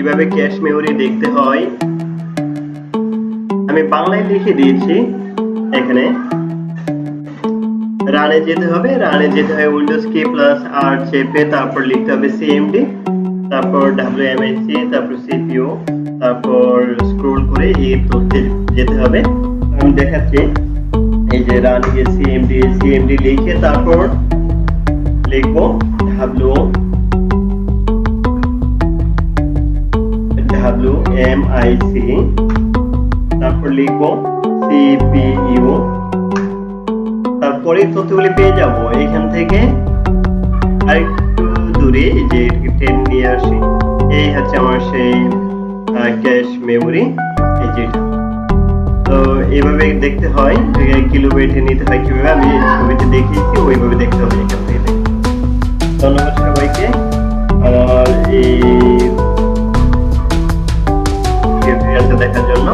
কীভাবে cache memory দেখতে হয়। আমি বাংলায় লিখে দিয়েছি, এখানে। রানে যেতে হবে রানে যেতে হয় উইন্ডোজ কি প্লাস আর চেপে তারপর লিখতে হবে সিএমডি তারপর ডাব্লিউএমএসি তারপর সিপিইউ তারপর স্ক্রল করে এই তথ্যে যেতে হবে। আমি দেখাচ্ছি, এই যে রান সিএমডি সিএমডি লিখে তারপর লিখব W W M I C তারপর লিখব সিপিইউ তারপরে তথ্যগুলি পেয়ে যাব। এখান থেকে আরেকটু দূরে যে টেন নিয়ে আসি, এই হচ্ছে আমার সেই ক্যাশ মেমোরি এই যে তো এইভাবে দেখতে হয় কিলোমিটার নিতে হয় কীভাবে? আমি ছবিতে দেখিয়েছি, ওইভাবে দেখতে হবে এখান থেকে ধন্যবাদ সবাইকে। আমার এই দেখার জন্য।